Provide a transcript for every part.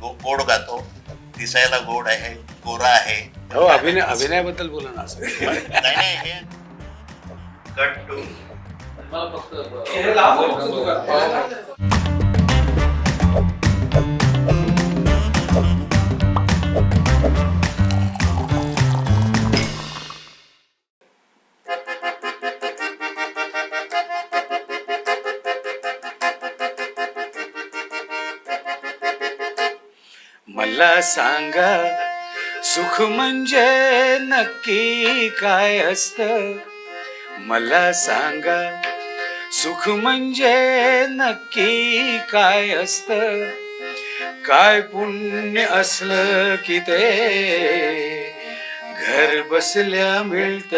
गो- गोड गातो. दिसायला गोड आहे गोरा आहे. हो अभिनय अभिनयाबद्दल बोला ना असं. नाही नाही हे कट टू मला सांगा सुख म्हणजे नक्की काय असत? मला सांगा सुख म्हणजे नक्की काय असत? काय पुण्य असलं की ते? घर बसल्या मिळत.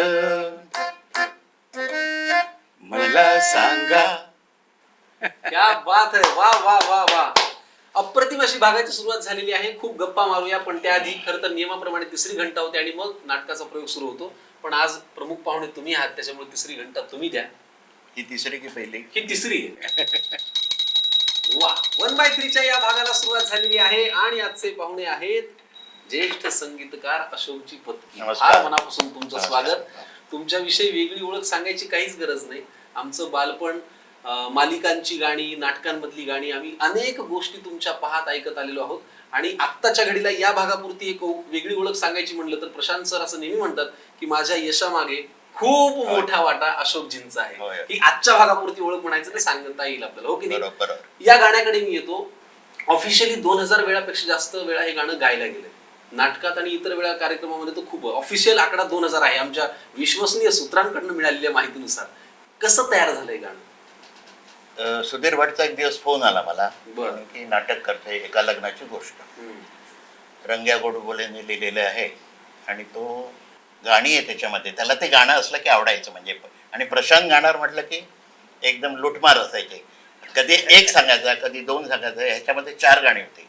मला सांगा. क्या बात है वा वा वा वा. अप्रतिम अशी भागाची सुरुवात झालेली आहे. खूप गप्पा मारूया पण त्याआधी खरं तर नियमाप्रमाणे तिसरी घंटा होते आणि मग नाटकाचा प्रयोग सुरू होतो. पण आज प्रमुख पाहुणे तुम्ही आहात त्याच्यामुळे तिसरी घंटा तुम्ही द्या. ही तिसरी की पहिली? ही तिसरी आहे. वा वन बाय थ्रीच्या या भागाला सुरुवात झालेली आहे आणि आजचे पाहुणे आहेत ज्येष्ठ संगीतकार पत्की. नमस्कार. फार मनापासून तुमचं. स्वागत. तुमच्याविषयी वेगळी ओळख सांगायची काहीच गरज नाही. आमचं बालपण मालिकांची गाणी नाटकांमधली गाणी आम्ही अनेक गोष्टी तुमच्या पाहत ऐकत आलेलो आहोत. आणि आत्ताच्या घडीला या भागापुरती एक वेगळी ओळख सांगायची म्हणलं तर प्रशांत सर असं नेहमी म्हणतात की माझ्या यशामागे खूप मोठा वाटा अशोकजींचा आहे. ही आजच्या भागापुरती ओळख म्हणायचं तर सांगता येईल आपल्याला. हो की नाही? या गाण्याकडे मी येतो. ऑफिशियली दोन हजार वेळापेक्षा जास्त वेळा हे गाणं गायला गेलंय. नाटकात आणि इतर वेळा कार्यक्रमामध्ये तर खूप ऑफिशियल आकडा दोन हजार आहे. आमच्या विश्वसनीय सूत्रांकडनं मिळालेल्या माहितीनुसार. कसं तयार झालंय गाणं? अं, सुधीर भटचा एक दिवस फोन आला मला. बरं. की नाटक करते एका लग्नाची गोष्ट. रंग्या गोडबोलेने लिहिलेलं आहे आणि तो गाणी आहे त्याच्यामध्ये. त्याला ते गाणं असलं की आवडायचं म्हणजे. आणि प्रशांत गाणार म्हटलं की एकदम लुटमार असायचे. कधी एक सांगायचा कधी दोन सांगायचं ह्याच्यामध्ये चार गाणी होती.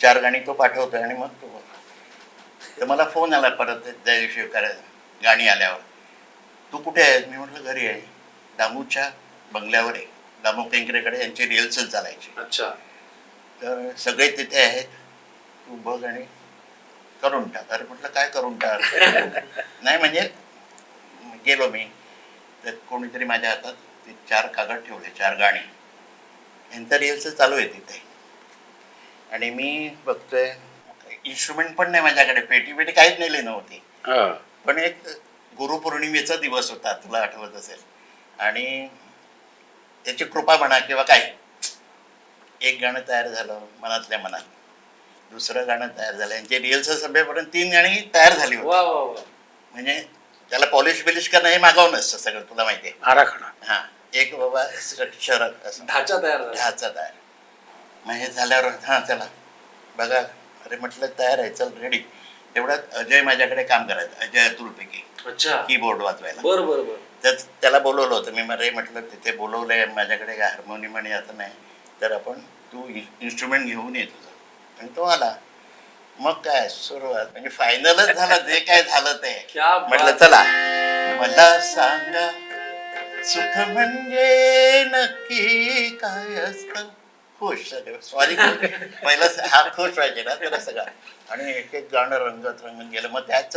चार गाणी तो पाठवतोय आणि मग तो. तर मला फोन आला परत त्या दिवशी करायला गाणी आल्यावर. तू कुठे आहेस? मी म्हटलं घरी आहे. दामूच्या बंगल्यावर आहे. दामू केंकरेकडे यांची रिहर्सल चालायची. अच्छा. तर सगळे तिथे आहेत. तू बघ आणि करून टाक. अरे म्हटलं काय करून टाक? नाही म्हणजे गेलो मी. तर कोणीतरी माझ्या हातात ते चार कागद ठेवले चार गाणी. यांचं रिहर्सल चालू आहे तिथे. आणि मी बघतोय इन्स्ट्रुमेंट पण नाही माझ्याकडे. पेटी पेटी काहीच नेली नव्हती. पण एक गुरुपौर्णिमेचा दिवस होता तुला आठवत असेल. आणि त्याची कृपा म्हणा किंवा काय एक गाणं तयार झालं मनातल्या मनात. दुसरं गाणं तयार झालं. यांचे रिहर्सल संपेपर्यंत तीन गाणी तयार झाली होती. वा वा वा. म्हणजे त्याला पॉलिश बिलिश करणं हे मागावं नसतं सगळं तुला माहिती आहे. आराखडा. हां. एक बाबा असं. ढाचा तयार झाला. ढाचा तयार. मग हे झाल्यावर हां चला. बघा अरे म्हटलं तयार आहे चल रेडी तेवढ्यात अजय माझ्याकडे काम करायचं अजय अतुलपैकी. अच्छा. कीबोर्ड वाजवायला. बर बर बर. तर त्याला बोलवलं होतं. मी रे म्हटलं तिथे बोलवलंय माझ्याकडे काय हार्मोनियम आणि आता नाही. तर आपण तू इन्स्ट्रुमेंट घेऊन ये तुझं. आणि तो आला. मग काय सुरुवात. म्हणजे फायनलच झालं. जे काय झालं ते. म्हटलं चला. मला सांगा सुख म्हणजे नक्की काय असतं? खुश सॉरी पहिलं हा खुश पाहिजे ना त्याला सगळा. आणि एक एक गाणं रंगत रंगत गेलं. मग त्याच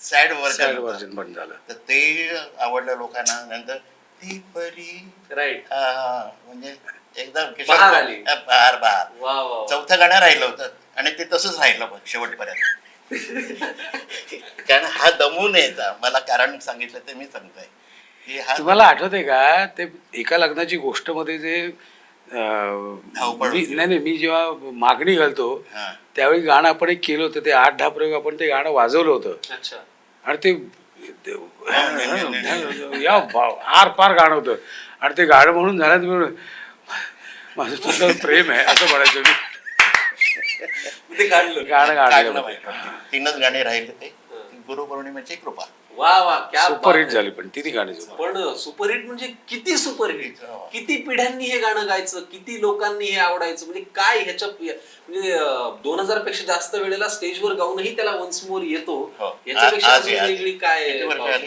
सॅड सॅड वर्जन व्हर्जन पण झालं. तर ते आवडलं लोकांना. नंतर ती परी राईट हा, हा, म्हणजे एकदम किशोर बहार आली. हा, बहार बहार. वा वा वा. चौथं गाणं राहिलं होतं. आणि ते तसंच राहिलं बघ शेवटपर्यंत. कारण हा दमून यायचा मला कारण सांगितलं ते मी सांगतोय. की हा तुम्हाला आठवतंय का? ते एका लग्नाची गोष्टमध्ये जे धावपळ मी- होती. नाही नाही मी जेव्हा मागणी घालतो हा. त्यावेळी गाणं आपण एक केलं होतं ते आठ दहा प्रयोग आपण ते गाणं वाजवलं होतं. अच्छा. आणि ते ते- या आर पार गाणं होतं. आणि ते गाणं म्हणून झालं म्हणून माझं तुझं प्रेम आहे असं म्हणायचं मी. ते काढलं गाणं काढलं. तीनच गाणी राहिले ते. गुरुपौर्णिमेची कृपा. वा वा क्या सुपरहिट बात आहे. झाली पण ती गाणी सुपर पण सुपरहिट म्हणजे किती सुपरहिट हो. किती पिढ्यांनी हे गाणं गायचं किती लोकांनी हे आवडायचं म्हणजे काय ह्याच्या म्हणजे दोन हजारपेक्षा जास्त वेळेला स्टेजवर गाऊनही त्याला वन्स मोर येतो हो. याच्यापेक्षा आ- आज अजून आहे, आज. वेगळी काय किती वर्ष?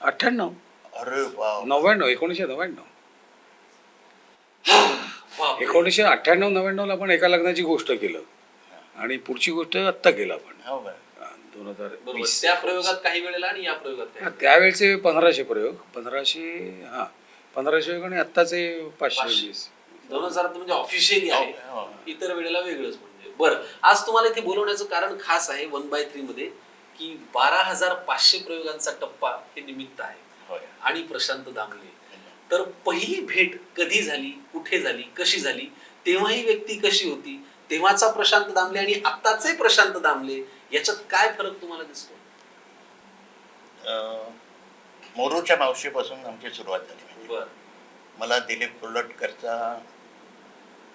अठ्ठ्याण्णव अरे नव्याण्णव एकोणीसशे नव्याण्णव बापरे. एकोणीसशे अठ्ठ्याण्णव नव्याण्णवला आपण एका लग्नाची गोष्ट केलं आणि पुढची गोष्ट आत्ता केलं आपण हो. दोन हजार बरोबर वीस त्या प्रयोगात काही वेळेला आणि या प्रयोगात हा, त्यावेळेचे पंधराशे प्रयोग. पंधराशे हा. पंधराशे आणि आत्ताचे पाचशे पाचशे. वीस. दोन हजार म्हणजे ऑफिशियली हो, आहे. हो. इतर वेळेला वेगळंच म्हणजे. बरं आज तुम्हाला इथे बोलवण्याचं कारण खास आहे वन बाय थ्री मध्ये की बारा हजार पाचशे प्रयोगांचा टप्पा हे निमित्त आहे. होय. आणि प्रशांत दामले. तर पहिली भेट कधी झाली? कुठे झाली? कशी झाली? तेव्हाही व्यक्ती कशी होती? तेव्हाचा प्रशांत दामले आणि आत्ताचे प्रशांत दामले याच्यात काय फरक तुम्हाला दिसतो अं, मोरूच्या मावशीपासून आमची सुरुवात झाली म्हणजे बर मला दिलीप कुर्लटकरचा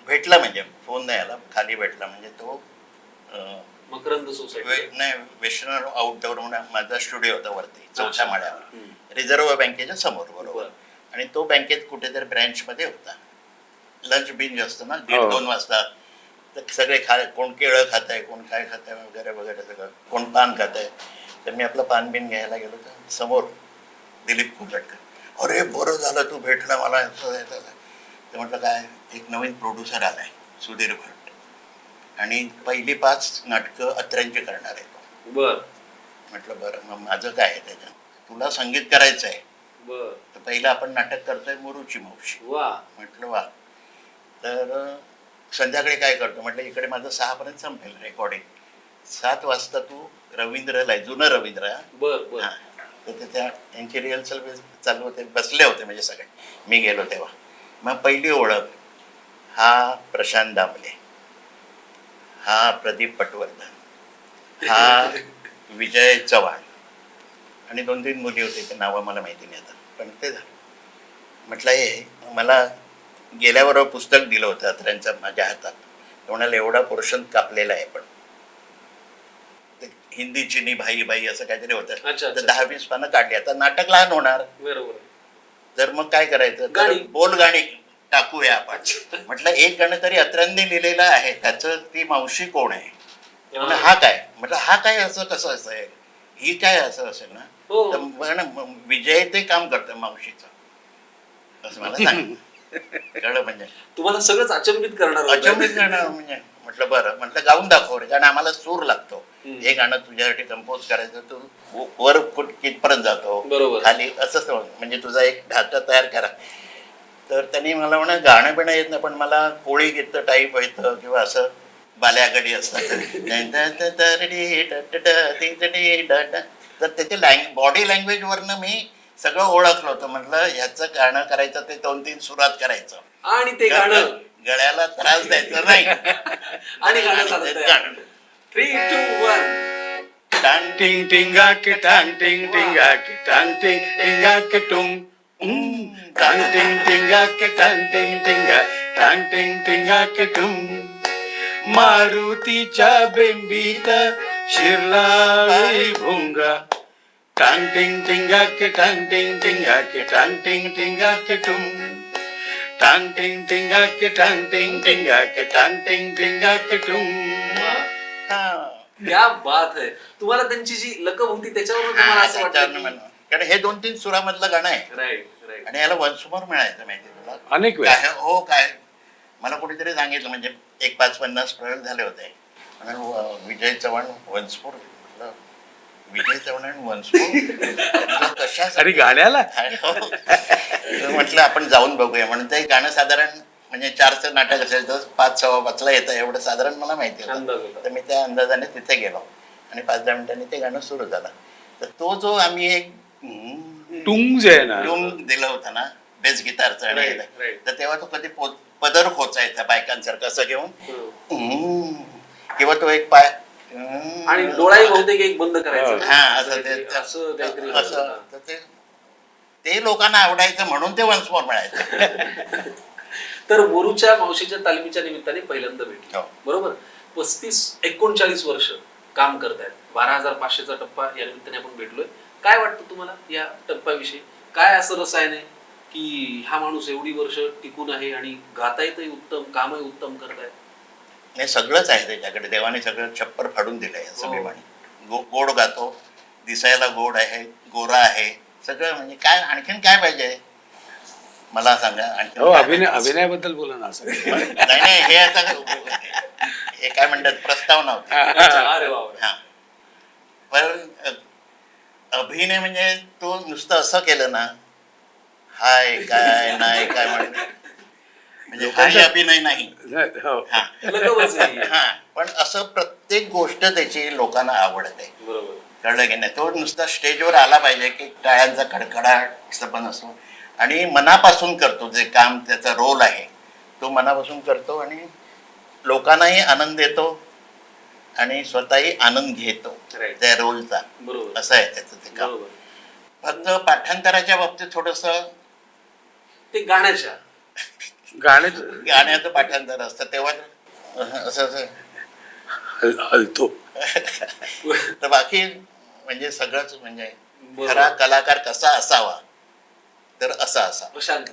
भेटला म्हणजे फोन नाही आला खाली भेटला म्हणजे तो अं, मकरंद सोसायटी नाही वेस्टर्न आउटडोअर म्हणून माझा स्टुडिओ होता वरती चौथ्या. माळ्यावर. रिझर्व्ह बँकेच्या समोर बरोबर बरं. आणि तो बँकेत कुठेतरी ब्रँच मध्ये होता लंच बिंच असतं ना दीड हो. दोन वाजता तर सगळे खा कोण केळं खात आहे कोण काय खात आहे वगैरे वगैरे सगळं. कोण पान खात आहे तर मी आपलं पान बिन घ्यायला गेलो तर समोर दिलीप कुलटकर अरे बरं झालं तू भेटला मला. असं आहे, आहे." तर म्हटलं काय एक नवीन प्रोड्युसर आलाय सुधीर भट आणि पहिली पाच नाटकं अत्र्यांची करणार आहे. बर. म्हटलं बरं मग माझं काय आहे त्याच्यात? तुला संगीत करायचं आहे तर पहिलं आपण नाटक करतोय मुरुची मावशी. वा. म्हटलं वा. तर संध्याकाळी काय करतो? म्हटलं इकडे माझं सहापर्यंत संपेल रेकॉर्डिंग सात वाजता तू रवींद्रला जुनं रवींद्र. बर बर. हा. तर त्या त्यांची रिहर्सल चालू होते बसले होते म्हणजे सगळे. मी गेलो तेव्हा. मग पहिली ओळख हा प्रशांत दामले. हा प्रदीप पटवर्धन. हा विजय चव्हाण. आणि दोन तीन मुली होते ते नावं मला माहिती नाही आता पण ते झालं. म्हटलं हे मला गेल्याबरोबर पुस्तक दिलं होतं अत्र्यांचं माझ्या हातात. म्हणाले एवढा पोर्शन कापलेला आहे पण. हिंदी चिनी भाई भाई असं काहीतरी होतं. अच्छा, तर. दहा वीस पानं काढली. आता नाटक लहान होणार. तर मग काय करायचं. बोल गाणी टाकूया आपण. म्हटलं एक गाणं तरी अत्र्यांनी लिहिलेलं आहे. त्याचं ती मावशी कोण आहे? हा काय? म्हटलं हा काय असं कसं असं आहे? ही काय असं असेल ना? हो. तर म्हणे, "म- विजय ते काम करतं मावशीचं. असं मला सांग कळलं म्हणजे? तुम्हाला सगळंच अचंबित करणार. अचंबित गाणं म्हणजे? म्हटलं बरं. म्हटलं गाऊन दाखव रे. कारण आम्हाला सूर लागतो. हे गाणं तुझ्यासाठी कंपोज करायचं तू वर कुठ कितपर्यंत जातो? बरोबर. खाली असं. म्हणजे तुझा एक ढाचा तयार करा. तर त्यांनी मला म्हणा गाणं बिणं येत नाही पण मला कोळी गीत टाईप येतं किंवा असं बाल्यागडी असतात. तर त्याचे लँग बॉडी लँग्वेजवरनं मी सगळं ओळखलं होतं. म्हटलं ह्याचं गाणं करायचं ते दोन तीन सुरात करायचं. आणि ते गाणं गळ्याला त्रास द्यायचा नाही. आणि गाणं चालत गाणं. थ्री टू वन टांग टिंग टिंगा के टांग टिंग टिंगा के टांग टिंग टिंगा. के टुंग टांग टिंग टिंगा के टांग टिंग टिंगा टांग टिंग टिंगा. के टुंग मारुतीच्या बेंबीत शिरला भुंगा. टांग टिंग टिंगा के टांग टिंग टिंगा के टांग टिंग टिंगा के टुंग टांग टिंग टिंगा के टांग टिंग टिंगा के टांग टिंग टिंगा के टुंग हा. क्या बात आहे तुम्हाला त्यांची जी लकब होती त्याच्यावर तुम्हाला हा, असं वाटतं. कारण हे दोन तीन सुरामधलं गाणं आहे. राईट राईट आणि याला वनसुमोर मिळायचं माहिती तुला. अनेक वेळा. हो काय. मला कोणीतरी सांगितलं म्हणजे एक पाच पन्नास प्रयोग झाले होते. विजय चव्हाण वनस्फोर म्हटलं विजय चव्हाण आणि म्हटलं, कशासाठी? आणि गाण्याला? म्हटलं आपण जाऊन बघूया. म्हणून ते गाणं साधारण म्हणजे चारचं नाटक असेल तर पाच सव्वा पाचला येतं. एवढं साधारण मला माहिती होतं. तर मी त्या अंदाजाने तिथे गेलो. आणि पाच दहा मिनिटांनी ते गाणं सुरू झालं. तर तो जो आम्ही एक टुंग जे आहे ना. टून दिलं होतं ना बेस गिटारचं आणि. तर तेव्हा तो कधी पो- पदर खोचायचा बायकांसारखं असं घेऊन. किंवा तो एक पाय. आणि डोळाही बहुतेक एक बंद करायचं. हा असं ते असं काहीतरी असं. होतं. तर ते ते लोकांना आवडायचं म्हणून ते वन्समोर मिळायचं. तर मोरूच्या मावशीच्या तालमीच्या निमित्ताने पहिल्यांदा भेटलो हो. बरोबर? पस्तीस एकोणचाळीस वर्ष काम करतायत. बारा हजार पाचशेचा टप्पा या निमित्ताने आपण भेटलोय. काय वाटतं तुम्हाला या टप्प्याविषयी काय असं रसायन आहे की हा माणूस एवढी वर्ष टिकून आहे आणि गातायतही उत्तम कामही उत्तम करतायत? हे सगळंच आहे त्याच्याकडे. देवाने सगळं छप्पर फाडून दिलंय हो. असं मी म्हणेन. गो गोड गातो. दिसायला गोड आहे गोरा आहे. सगळं म्हणजे काय आणखीन काय पाहिजे? मला सांगा. आणखीन हो अभिनय? अभिनयाबद्दल बोला ना असं. नाही नाही हे आता हे काय म्हणतात? प्रस्तावना होती. हा पण अभिनय म्हणजे तो नुसतं असं केलं ना हाय काय नाही काय म्हणत म्हणजे हाही अभिनय नाही. हो. हा. लगबच. हा. पण असं प्रत्येक गोष्ट त्याची लोकांना आवडते. बरोबर. कळलं की नाही? तो नुसता स्टेजवर आला पाहिजे की टाळ्यांचा कडकडाट पण असो. आणि मनापासून करतो जे काम त्याचा रोल आहे तो मनापासून करतो आणि लोकांनाही आनंद देतो आणि स्वतःही आनंद घेतो Right. त्या रोलचा. बरोबर. असं आहे त्याचं ते काम. बरोबर. फक्त पाठांतराच्या बाबतीत थोडस ते गाण्याच्या. गाणे गाण्याचं पाठांतर असतं तेव्हा असं असं. हल- हलतो. तर बाकी म्हणजे सगळंच म्हणजे. खरा कलाकार कसा असावा तर असा असा. प्रशांत.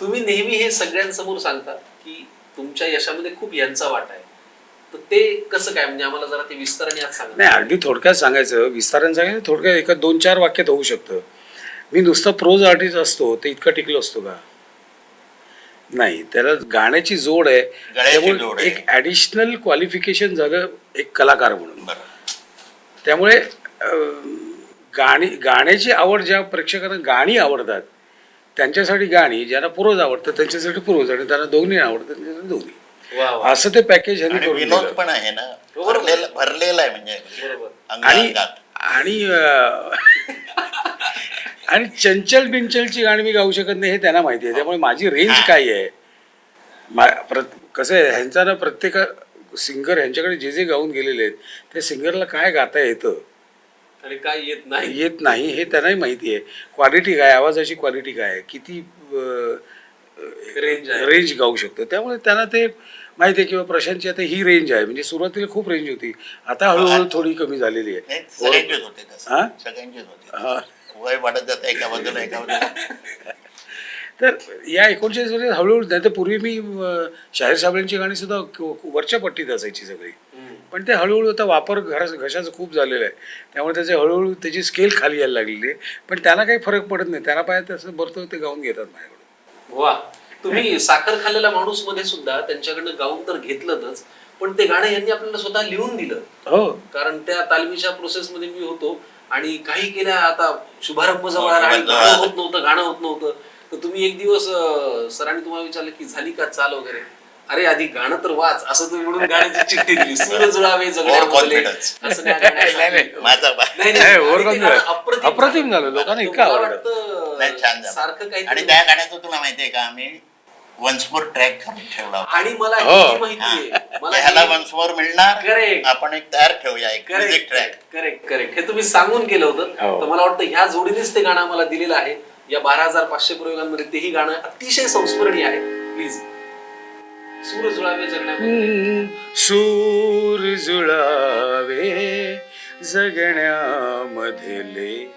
तुम्ही नेहमी हे सगळ्यांसमोर सांगता की तुमच्या यशामध्ये खूप यांचा वाटा आहे. तर ते कसं काय म्हणजे आम्हाला जरा ते विस्ताराने आज सांगा. नाही अगदी थोडक्यात सांगायचं विस्ताराने सांगायचं थोडक्यात एका दोन चार वाक्यात होऊ शकतं. मी नुसतं प्रोज आर्टिस्ट असतो ते इतका टिकलो असतो का? नाही त्याला गाण्याची जोड आहे. त्यामुळे. एक ॲडिशनल क्वालिफिकेशन झालं एक कलाकार म्हणून. त्यामुळे गाणी गाण्याची आवड ज्या प्रेक्षकांना गाणी आवडतात त्यांच्यासाठी गाणी ज्यांना पुरोज आवडतं त्यांच्यासाठी पुरोज आणि त्यांना दोन्ही आवडतं त्यांच्यासाठी दोन्ही. वा वा. असं ते पॅकेज विनोद. पण आहे ना. भरलेला भरलेला आहे म्हणजे बरोबर. आणि आणि चंचल बिंचलची गाणी मी गाऊ शकत नाही हे त्यांना माहिती आहे. त्यामुळे माझी रेंज हा. काय आहे? मा- प्रत- कसं आहे ह्यांचा ना प्रत्येक सिंगर ह्यांच्याकडे जे जे गाऊन गेलेले आहेत त्या सिंगरला काय गाता येतं? आणि काय येत नाही. येत नाही हे त्यांनाही माहिती आहे. क्वालिटी काय आवाजाची क्वालिटी काय आहे किती रेंज आहे. रेंज गाऊ शकतो. त्यामुळे त्यांना ते माहिती आहे किंवा प्रशांतची आता ही रेंज आहे. म्हणजे सुरुवातीला खूप रेंज होती. आता हळूहळू थोडी कमी झालेली नाही, आहे सगळ्यांचेच होते. हा? हा. वय वाढत जातं एका बाजूला एका बाजूला. तर या एकोणचाळीस वर्षात हळूहळू नाही तर पूर्वी मी शाहीर साबळेंची गाणी सुद्धा वरच्या पट्टीत असायची सगळी. पण ते हळूहळू आता वापर घरा घशाचा खूप झालेला आहे. त्यामुळे त्याचे हळूहळू त्याची स्केल खाली यायला लागलेली आहे. पण त्यांना काही फरक पडत नाही. त्यांना पाहिजे तसं बरतो ते गाऊन घेतात माझ्याकडून. वा तुम्ही साखर खाल्लेल्या माणूसमध्ये सुद्धा त्यांच्याकडनं गाऊन तर घेतलंच पण ते गाणं यांनी आपल्याला स्वतः लिहून दिलं. हो. कारण त्या तालमीच्या प्रोसेस मध्ये मी होतो. आणि काही केल्या आता शुभारंभ जवळ हो, आला आणि शुभारंभ गाणं जवळ होत नव्हतं गाणं होत नव्हतं तर तुम्ही एक दिवस अं, सरांनी तुम्हाला विचारलं की झाली का चाल वगैरे अरे आधी गाणं तर वाच असं तुम्ही म्हणून गाण्याची चिठ्ठी दिली सूर जुळावे जगण्या More बदले. confidence. असं त्या गाण्यात नाही, नाही. सांगितलं. माझा बा- नाही, नाही, नाही, over आणि ते confidence. गाणं अप्रतिम अप्रतिम झालं. लोकांना इतकं मला आवडलं. वाटतं, नाही छान झालं सारखं काही आणि त्या गाण्याचं तुला माहितीये का आम्ही वन्स मोर ट्रॅक करून ठेवला. आणि मला हो. माहितीये. मला ह्याला हे- वन्स मोर मिळणार? Correct. आपण एक तयार ठेवूया एक music correct track correct correct हे तुम्ही सांगून केलं होतं. हो. तर मला वाटतं ह्या जोडीनेच ते गाणं आम्हाला दिलेलं आहे. या बारा हजार पाचशे प्रयोगांमध्ये तेही गाणं अतिशय संस्मरणीय आहे. प्लीज सूर जुळावे जगण्यामध्ये. सूर जुळावे जगण्यामधले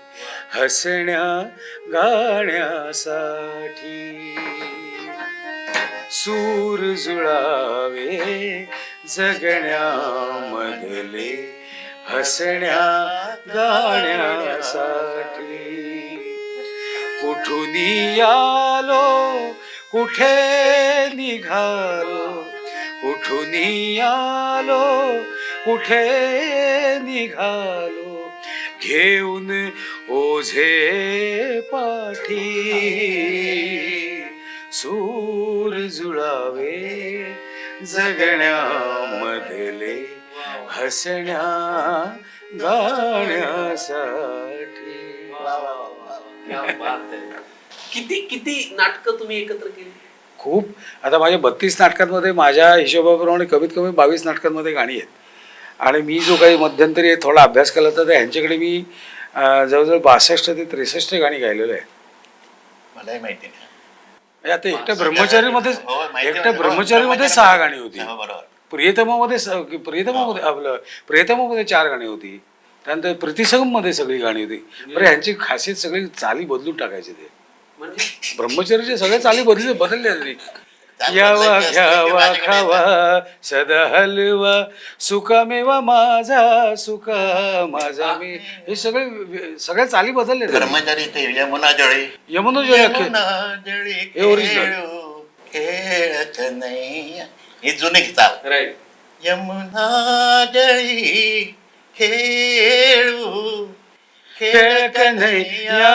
हसण्या गाण्यासाठी. सूर जुळावे जगण्यामधले हसण्या गाण्यासाठी. कुठून आलो कुठे निघालो कुठून आलो कुठे निघालो घेऊन ओझे पाठी. सूर जुळावे. जगण्यामधले हसण्या गाण्यासाठी. किती किती नाटकं तुम्ही एकत्र केली? खूप. आता माझ्या बत्तीस नाटकांमध्ये माझ्या हिशोबाप्रमाणे कमीत कमी बावीस नाटकांमध्ये गाणी आहेत. आणि मी जो काही मध्यंतरी थोडा अभ्यास केला तर ह्यांच्याकडे मी जवळजवळ बासष्ट ते त्रेसष्ट गाणी गायलेलो आहे मलाही माहिती नाही. म्हणजे आता एकट्या ब्रह्मचारीमध्ये हो, माहिती एकट्या आहे. ब्रह्मचारीमध्ये सहा गाणी होती. हो, बरोबर. प्रियतमामध्ये स- प्रियतमामध्ये आपलं प्रियतमामध्ये चार गाणी होती. त्यानंतर प्रतिसंगममध्ये सगळी गाणी होती. बरं यांची खासियत सगळी चाली बदलून टाकायचे ते. म्हणजे ब्रह्मचर्याच्या सगळ्या चाली बदल चाल यावा घ्यावा खावा सदा हलवा सुकामेवा माझा सुका माझा. मी हे सगळे सगळ्या चाली बदलल्या त्यांनी. कर्मचारी ते यमुना जळी. यमुना जळी हे. खेळू, खेळत नाही. ही जुनी चाल राईट. यमुना जळी खेळू खेळ कन्हैया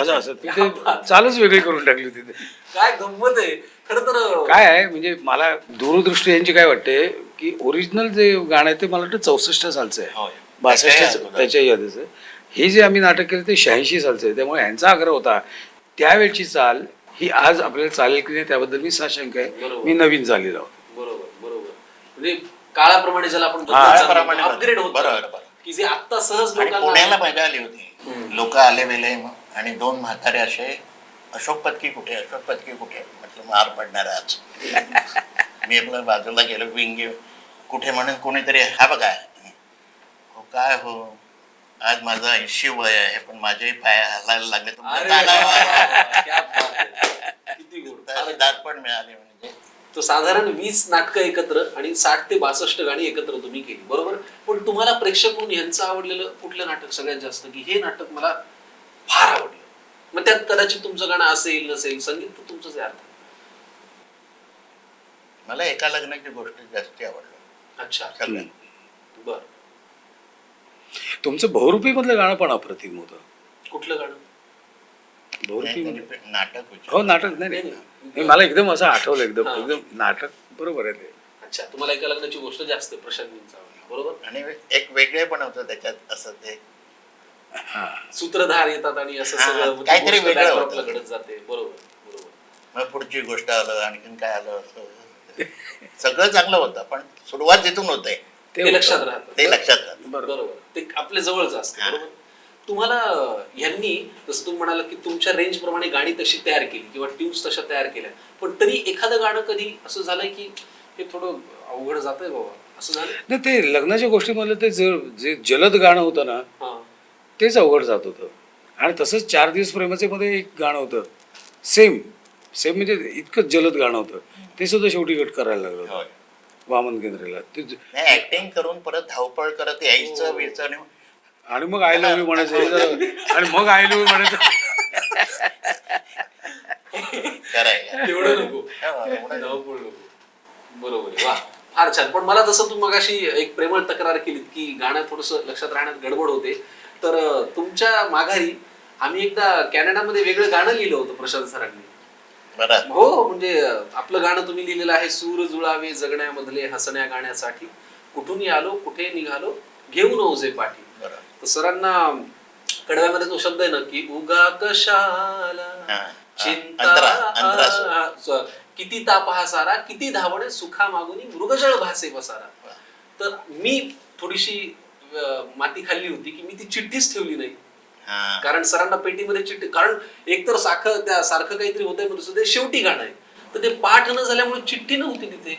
असं असं. तिथे चालच वेगळी करून टाकली तिथे काय गंमत आहे. खर तर काय आहे म्हणजे मला दूरदृष्टी यांची काय वाटते की ओरिजिनल जे गाणं आहे ते मला वाटतं चौसष्ट सालचं आहे. बासष्ट. त्याच्या यादीचं हे जे आम्ही नाटक केलं ते शहाऐंशी सालचं आहे. त्यामुळे यांचा आग्रह होता त्यावेळची चाल ही आज आपल्याला चालेल की नाही त्याबद्दल मी साशंक आहे. मी नवीन झालेला होतो बरोबर बरोबर. म्हणजे काळाप्रमाणे ज्याला आपण अपग्रेड होत. की जे आता सहज आणि पुण्याला मजा आली होती. लोक आले वेले आणि दोन म्हातारे असे अशोक पत्की कुठे अशोक पत्की कुठे? म्हटलं मार पडणार आज. मी आपलं बाजूला गेलो विंगी कुठे म्हणून कोणीतरी हा बघा. हो काय हो? आज माझं ऐंशी वय आहे पण माझेही पाय हलायला लागले. तर दात पण मिळाले म्हणजे. तो साधारण वीस नाटकं एकत्र आणि साठ ते बासष्ट गाणी एकत्र तुम्ही केली बरोबर? पण तुम्हाला प्रेक्षक म्हणून यांचं आवडलेलं कुठलं नाटक सगळ्यात जास्त? की हे नाटक मला फार आवडलं. मग त्यात कदाचित तुमचं गाणं असेल नसेल संगीत तर तुमचंच आहे अर्थात मला एका लग्नाची गोष्ट जास्त आवडली. अच्छा. बर. तुमचं बहुरूपी मधलं गाणं पण अप्रतिम होतं. कुठलं गाणं? मध्ये म्हणजे नाटक हो नाटक. नाही नाही, मला एकदम असं आठवलं एकदम. हा. एकदम नाटक बरोबर आहे ते. अच्छा तुम्हाला एका लग्नाची गोष्ट जास्त आहे, प्रशांतजींचं आवडलं बरोबर? आणि एक वेगळे पण होतं त्याच्यात असं ते. हा. सूत्रधार येतात आणि असं हा, सगळं ती काहीतरी गोष्ट वेगळं ला होतं. घडत जाते. बरोबर बरोबर. मग पुढची गोष्ट आलं आणखीन काय आलं असं. सगळं चांगलं होतं पण सुरुवात जिथून होते. ते होतं. लक्षात राहतं. ते लक्षात राहतं. बरोबर. बरोबर. ते आपल्या जवळच असतं हा. बरोबर? तुम्हाला यांनी जसं तुम्ही म्हणाला की तुमच्या रेंज प्रमाणे गाणी तशी तयार केली किंवा ट्यून्स तशा तयार केल्या. पण तरी एखादं गाणं कधी असं झालंय की हे थोडं अवघड जातंय बाबा? असं झालं? नाही ते लग्नाच्या गोष्टीमधलं ते ज- जे जलद गाणं होतं ना हा. तेच अवघड जात होतं. आणि तसंच चार दिवस प्रेमाचे मध्ये एक गाणं होतं सेम. सेम म्हणजे इतकं जलद गाणं होतं. ते सुद्धा शेवटी कट करायला लागलं होतं. वामन केंद्रेला. ते ऍक्टिंग करून परत धावपळ करत यायचं बियचं आणि मग आय लव्ह यू म्हणायचं आणि मग आय लव्ह यू म्हणायचं. तेवढं नको. एवढं धावपळ नको. बरोबर आहे. वा फार छान. पण मला जसं तुम्ही मगाशी एक प्रेमळ तक्रार केली की गाणं थोडस लक्षात राहण्यात गडबड होते. तर तुमच्या माघारी आम्ही एकदा कॅनडामध्ये वेगळं गाणं लिहिलं होतं प्रशांत सरांनी. हो म्हणजे आपलं गाणं तुम्ही लिहिलेलं आहे सूर जुळावे जगण्यामधले हसण्या गाण्यासाठी. कुठून आलो कुठे निघालो घेऊन ओझे पाठी. तर सरांना कडव्यामध्ये तो शब्द आहे ना की उगा कशाला. चिंता किती ताप हा सारा किती धावणे सुखा मागुनी मृगजळ भासे बसारा तर मी थोडीशी माती खाल्ली होती की मी ती चिठ्ठीच ठेवली नाही. कारण सरांना पेटीमध्ये चिठ्ठी कारण एकतर साखर त्या सारखं काहीतरी होतंय म्हणून ते शेवटी गाणं आहे. तर ते पाठ न झाल्यामुळे चिठ्ठी नव्हती तिथे.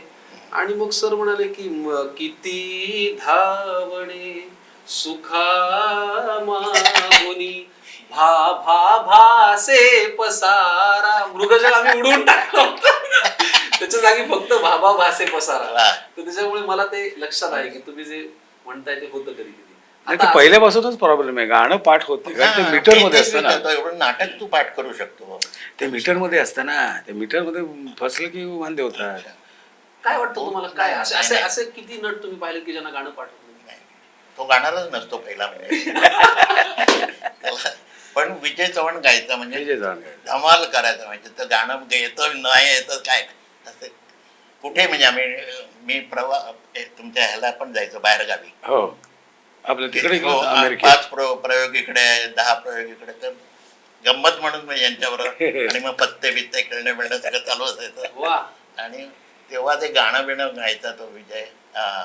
आणि मग सर म्हणाले की किती धावणे सुखा मागुनी भा भा भासे पसारा. मृगजल आम्ही उडवून टाकलं. त्याच्या जागी फक्त भाभा भासे पसारा. तर त्याच्यामुळे मला ते लक्षात आहे की तुम्ही जे म्हणताय ते होतं कधी कधी. नाही ते पहिल्यापासूनच प्रॉब्लेम आहे. गाणं पाठ होत नाही. कारण ते हा, मीटरमध्ये असतं ना. एवढं नाटक तू पाठ करू शकतो. ते मीटरमध्ये असतं ना. ते मीटरमध्ये फसलं की वांदे होतात. काय वाटतं तुम्हाला? काय? नाही, असे असे किती नट तुम्ही पाहिले की ज्यांना गाणं पाठवत. तो गाणारच नसतो पहिला म्हणजे. त्याला- पण विजय चव्हाण गायचा म्हणजे. धमाल करायचं म्हणजे तर गाणं येतं नाही येतं काय असं कुठे म्हणजे आम्ही मी प्रवा तुमच्या ह्याला पण जायचो बाहेर गावी हो तिकडे हो, पाच प्र- प्रयोग इकडे दहा प्रयोग इकडे. तर गंमत म्हणून मी यांच्याबरोबर आणि मग पत्ते बित्ते खेळणं बिळणं सगळं चालू असायचं. वा. आणि तेव्हा ते गाणं बिणं गायचा तो विजय. हा,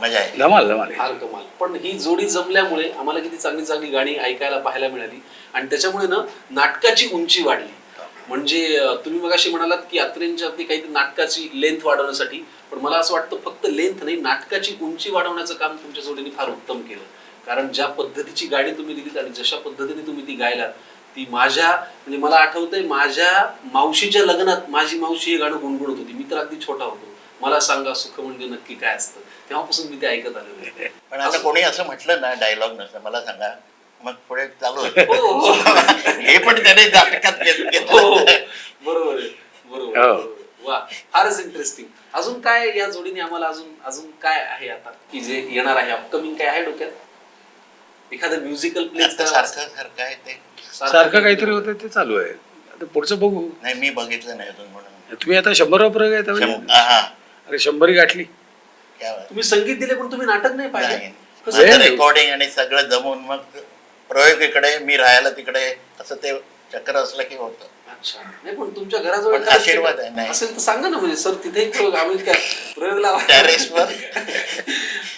मजा आहे. धमाल धमाल. फार कमाल पण ही जोडी जमल्यामुळे आम्हाला किती चांगली चांगली गाणी ऐकायला पाहायला मिळाली. आणि त्याच्यामुळे ना नाटकाची उंची वाढली. म्हणजे तुम्ही मगाशी म्हणालात की यात्रेंच्या काहीतरी नाटकाची लेंथ वाढवण्यासाठी पण मला असं वाटतं फक्त लेंथ नाही नाटकाची उंची वाढवण्याचं काम तुमच्या जोडीने फार उत्तम केलं. कारण ज्या पद्धतीची गाणी तुम्ही दिलीत आणि जशा पद्धतीने तुम्ही ती गायलात ती माझ्या म्हणजे मला आठवतंय माझ्या मावशीच्या लग्नात माझी मावशी हे गाणं गुणगुणत होती. मी तर अगदी छोटा होतो. मला सांगा सुख म्हणजे नक्की काय असतं? तेव्हापासून मी ते ऐकत आलेलो आहे. पण आता कोणी असं म्हटलं ना डायलॉग नसतं मला सांगा. मग पुढे चालू. हो, हो. हे पण त्याने हो बरोबर आहे बरोबर हो. वा फारच इंटरेस्टिंग अजून काय या जोडीने आम्हाला अजून अजून काय आहे आता? की जे येणार आहे अपकमिंग काय आहे डोक्यात? एखादं म्युझिकल प्ले सारखं सारखं आहे ते. सारखं काहीतरी होतं ते चालू आहे. आता पुढचं बघू. नाही मी बघितलं नाही अजून म्हणून. तुम्ही आता शंभर वापर काय त्यावेळी? शं- हा, हा. अरे शंभरी गाठली. क्या बात. तुम्ही संगीत दिले पण तुम्ही नाटक नाही. कसं? नाही. रेकॉर्डिंग आणि सगळं जमून मग प्रयोग इकडे मी राहायला तिकडे असं ते चक्र असलं की होतं. अच्छा. नाही पण तुमच्या घराजवळ आशीर्वाद आहे, नाही. असेल तर सांगा ना म्हणजे सर तिथेही प्रयोग आम्ही काय प्रयोग लावा. टेरेसवर.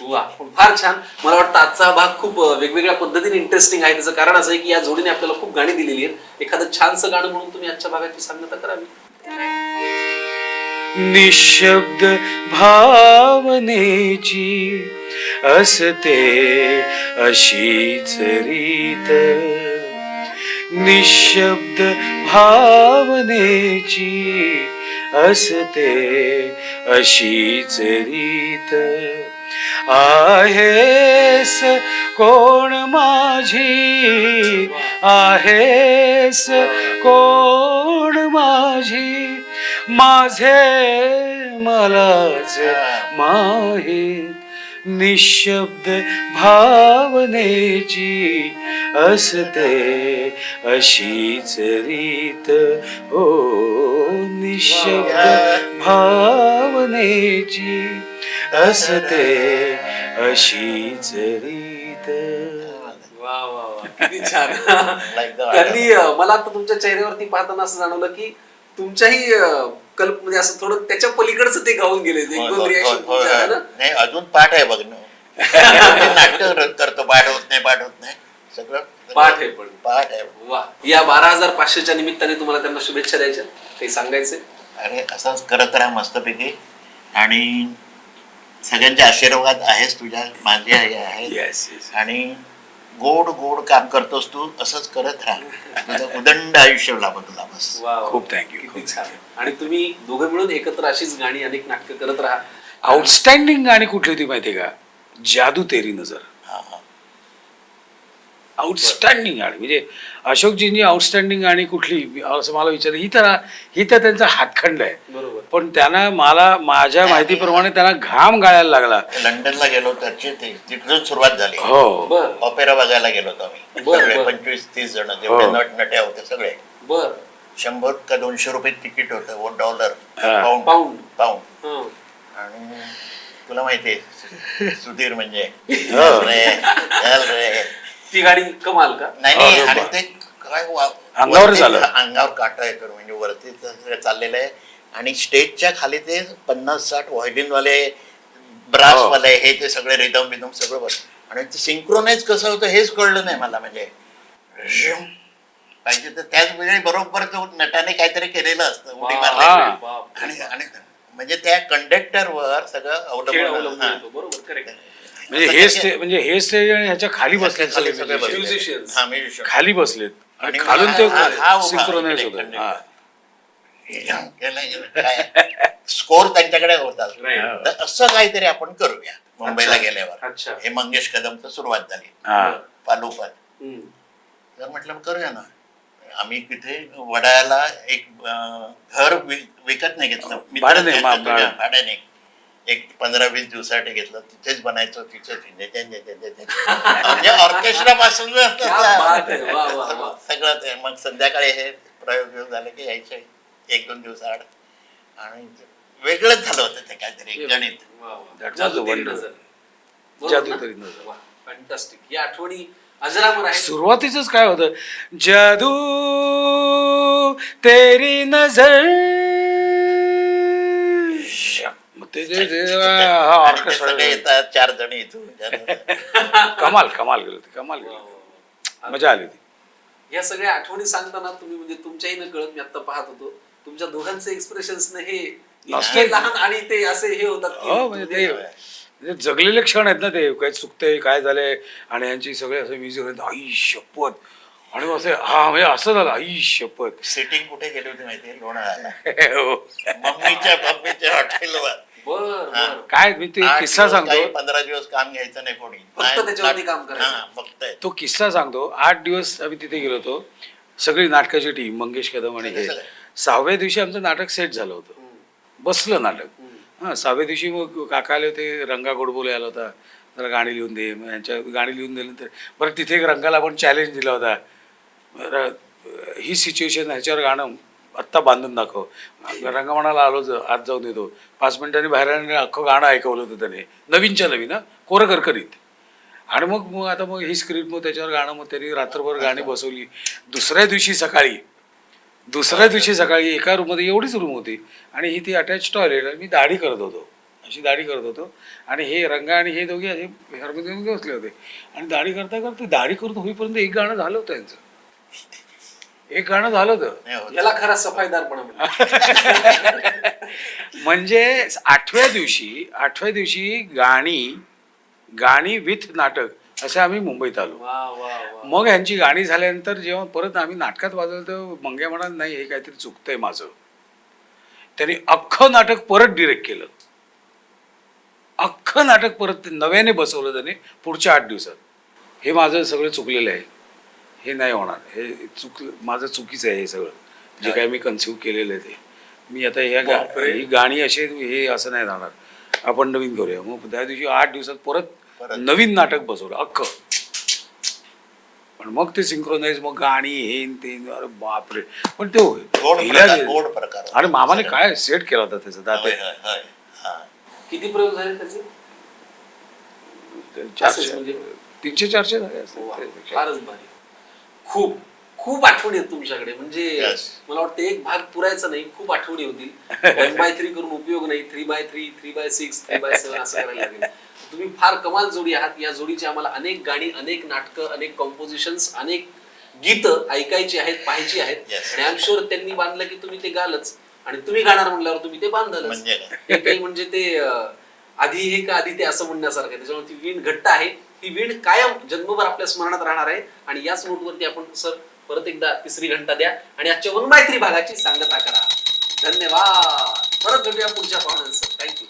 वा पण फार छान. मला वाटतं आजचा भाग खूप वेगवेगळ्या पद्धतीने इंटरेस्टिंग आहे. त्याचं कारण असं आहे की या जोडीने आपल्याला खूप गाणी दिलेली आहेत. एखादं छानसं गाणं म्हणून तुम्ही आजच्या भागाची सांगता करावी. निशब्द भावनेची असते अशीच रीत. निशब्द भावनेची असते अशीच रीत. आहेस कोण माझी? आहेस कोण माझी? माझे मलाच माहीत निशब्द भावनेची असते अशीच रीत. हो निशब्द भावनेची असते अशीच रीत. वा वा वा. किती छान. त्यांनी मला आता तुमच्या चेहऱ्यावरती पाहताना असं जाणवलं की तुमच्याही कल्प म्हणजे असं थोडं त्याच्या पलीकडचं ते गाऊन गेले एक दोन रिॲक्शन नाही अजून पाठ आहे बघणं नाटक करतो पाठ होत नाही पाठ होत नाही. सगळं पाठ आहे पण. पाठ आहे. वा. या बारा हजार पाचशेच्या निमित्ताने तुम्हाला त्यांना शुभेच्छा द्यायच्या. काही सांगायचे अरे असंच करत राहा मस्तपैकी. आणि सगळ्यांचे आशीर्वाद आहेस तुझ्या माझे आहे आणि गोड गोड काम करतोस तू असंच करत राहा. तुझं उदंड आयुष्य लाभ तुला बस. खूप thank आणि तुम्ही दोघे मिळून एकत्र अशीच गाणी अनेक नाटकं करत राहा. आउटस्टँडिंग गाणी कुठली होती माहितीये का? जादू तेरी नजर. हा हा. आउटस्टँडिंग गाणी. म्हणजे अशोकजींनी आउटस्टँडिंग गाणी कुठली? असं मला विचारलं. ही तर ही तर त्यांचा हातखंड आहे. बरोबर. पण त्यांना मला माझ्या माहितीप्रमाणे त्यांना घाम गाळायला लागला. लंडनला गेलो त्याची ते तिथून सुरुवात झाली. हो. बर. ऑपेरा बघायला गेलो होतो आम्ही. पंचवीस तीस जण जेवढे हो. नट नट्या होते सगळे. बर. शंभर का दोनशे रुपये तिकीट होतं व डॉलर. पाऊंड. पाऊंड. पाऊंड. हं. आणि तुला माहितीये सु- सुधीर म्हणजे. ती गाडी कमाल का नाही नाही अरे आणि बा. ते काय वा- अंगावर वरती झालं. अंगावर काटा येतो म्हणजे वरती सगळं चाललेलं आहे आणि स्टेजच्या खाली ते पन्नास साठ व्हायलिन वाले ब्रास हो. वाले हे ते सगळे रिदम बिदम सगळं बस आणि ते सिंक्रोनाइज कसं होतं हेच कळलं नाही मला म्हणजे झुम. पाहिजे तर त्याच वेळी बरोबर तो नटाने काहीतरी केलेलं असतं उडी. बाप. आणि आणि म्हणजे त्या कंडक्टरवर सगळं खेळ अवलंबून अवलंबून हा. येतो बरोबर म्हणजे हे स्टेज म्हणजे हे स्टेज आणि ह्याच्या खाली बसलेत खाली सगळे बसले. Musicians. हा, musicians. खाली बसलेत. आणि आणि खालून ते हा- हा उभा सिंक्रोनाइज होत हा स्कोर त्यांच्याकडे होता. Right. तर असं काहीतरी आपण करूया मुंबईला अच्छा. गेल्यावर. अच्छा. हे मंगेश कदमचं सुरुवात झाली. हा. पालोपात. हम्म. तर म्हटलं करूया ना. आम्ही तिथे वडाळ्याला एक अं, घर वि- विकत नाही घेतलं. भाड्याने, मित्राच्या मा- तुझ्या भाड्याने. भाड्याने. एक पंधरा वीस दिवसासाठी घेतलं तिथेच बनायचं तिथेच म्हणजे ऑर्केस्ट्रा पासून. सगळं ते. मग संध्याकाळी हे प्रयोग झाले की यायचे. एक दोन दिवस आड. आणि वेगळंच झालं होतं ते काहीतरी गणित. या आठवणी सुरुवातीच काय होतं? जादू तेरी नजर. ते जे- जे- हा आणि सगळे येतात चार जण इथून जण. कमाल कमाल गेलो ते कमाल गेलो वा. मजा आली ती या सगळ्या आठवणी सांगताना तुम्ही म्हणजे तुमच्याही न कळत मी आता पाहत होतो. तुमच्या दोघांचे एक्सप्रेशन्स हे लहान आणि ते असे हे होतात की हो म्हणजे ते म्हणजे जगलेले क्षण आहेत ना ते काय चुकते काय झालंय आणि यांची सगळे असं म्युझिक आई शपथ. आणि मग असे हा म्हणजे असं झालं आई शपथ. सिटिंग कुठे गेली होती माहितीये? लोणावळ्याला हो. मम्मीच्या मम्मीच्या हॉटेलवर बर हा. बर. काय मी ते आठ किस्सा दिवस काही सांगतो पंधरा दिवस काम घ्यायचं नाही कोणी. फक्त नाही, त्याच्यावरती नाट- काम करायचं. हा, फक्त. तो किस्सा सांगतो. आठ दिवस आम्ही तिथे गेलो होतो. सगळी नाटकाची टीम मंगेश कदम आणि हे. सगळं. सहाव्या दिवशी आमचं नाटक सेट झालं होतं. बसलं नाटक. हां सहाव्या दिवशी मग काका आले होते रंगा गोडबोले आला होता. जरा गाणी लिहून दे. मग यांच्या गाणी लिहून दिल्यानंतर बरं तिथे एक रंगाला आपण चॅलेंज दिला होता. बरं, ही सिच्युएशन ह्याच्यावर गाणं आत्ता बांधून दाखव. रंगा म्हणाला आलो ज- आत जाऊन येतो. पाच मिनिटांनी बाहेर अख्खं गाणं ऐकवलं होतं त्याने. नवीनच्या नवीन ना कोरं करकरीत. आणि मग मग आता मग ही स्क्रिप्ट मग त्याच्यावर गाणं मग त्यांनी रात्रभर गाणी बसवली. दुसऱ्या दिवशी सकाळी दुसऱ्या दिवशी सकाळी एका रूममध्ये एवढीच रूम होती. आणि ही ती अटॅच टॉयलेट आणि मी दाढी करत होतो. अशी दाढी करत होतो. आणि हे रंगा आणि हे दोघे असे हेअरमध्ये बसले होते. आणि दाढी करता करता दाढी करत होईपर्यंत एक गाणं झालं होतं यांचं. एक गाणं झालं होतं. याला खरा सफाईदारपणा. म्हणजे आठव्या दिवशी आठव्या दिवशी गाणी गाणी विथ नाटक असे आम्ही मुंबईत आलो. वा वा वा. मग ह्यांची गाणी झाल्यानंतर जेव्हा परत आम्ही नाटकात वाजवलं तर मंग्या म्हणाल नाही हे काहीतरी चुकतंय माझं. त्यांनी अख्खं नाटक परत डिरेक्ट केलं. अख्खं नाटक परत नव्याने बसवलं त्याने पुढच्या आठ दिवसात. हे माझं सगळं चुकलेलं आहे. हे नाही होणार. हे चुक माझं चुकीचं आहे हे सगळं. जे काय मी कन्सिव्ह केलेलं आहे ते. मी आता ह्या गा ही गाणी असे हे असं नाही जाणार आपण नवीन करूया. मग त्या दिवशी आठ दिवसात परत परत. नवीन नाटक बसवलं अख्खं. पण मग ते सिंक्रोनाइज मग गाणी हे ते अरे बापरे. पण ते अरे मामाने काय सेट केला होता त्याचा होय, दाते? होय, होय. हा. किती प्रयोग झाले त्याचे? चारशे. म्हणजे? तीनशे चारशे झाले असतील वा, त्यापेक्षा. फारच भारी खूप खूप आठवणी आहेत तुमच्याकडे. म्हणजे. मला वाटतं एक भाग पुरायचा नाही खूप आठवणी होतील. वन बाय थ्री करून उपयोग नाही. Three by three three by six three by seven असं करायला लागेल. तुम्ही फार कमाल जोडी आहात. या जोडीची आम्हाला अनेक गाणी अनेक नाटकं अनेक कॉम्पोजिशन्स अनेक गीत ऐकायची आहेत पाहायची आहेत. आणि आय शुअर त्यांनी बांधलं की तुम्ही ते गालच. आणि तुम्ही गाणार म्हणल्यावर तुम्ही ते बांधलच. म्हणजे म्हणजे ते आधी हे का आधी ते असं म्हणण्यासारखं. त्याच्यामुळे ती वीण घट्ट आहे. ही वीण कायम जन्मभर आपल्या स्मरणात राहणार आहे. आणि याच नोटवरती आपण सर परत एकदा तिसरी घंटा द्या आणि आजच्या वन भागाची सांगता करा. धन्यवाद. परत भेटूया पुढच्या पाहुण्यांसह थँक्यू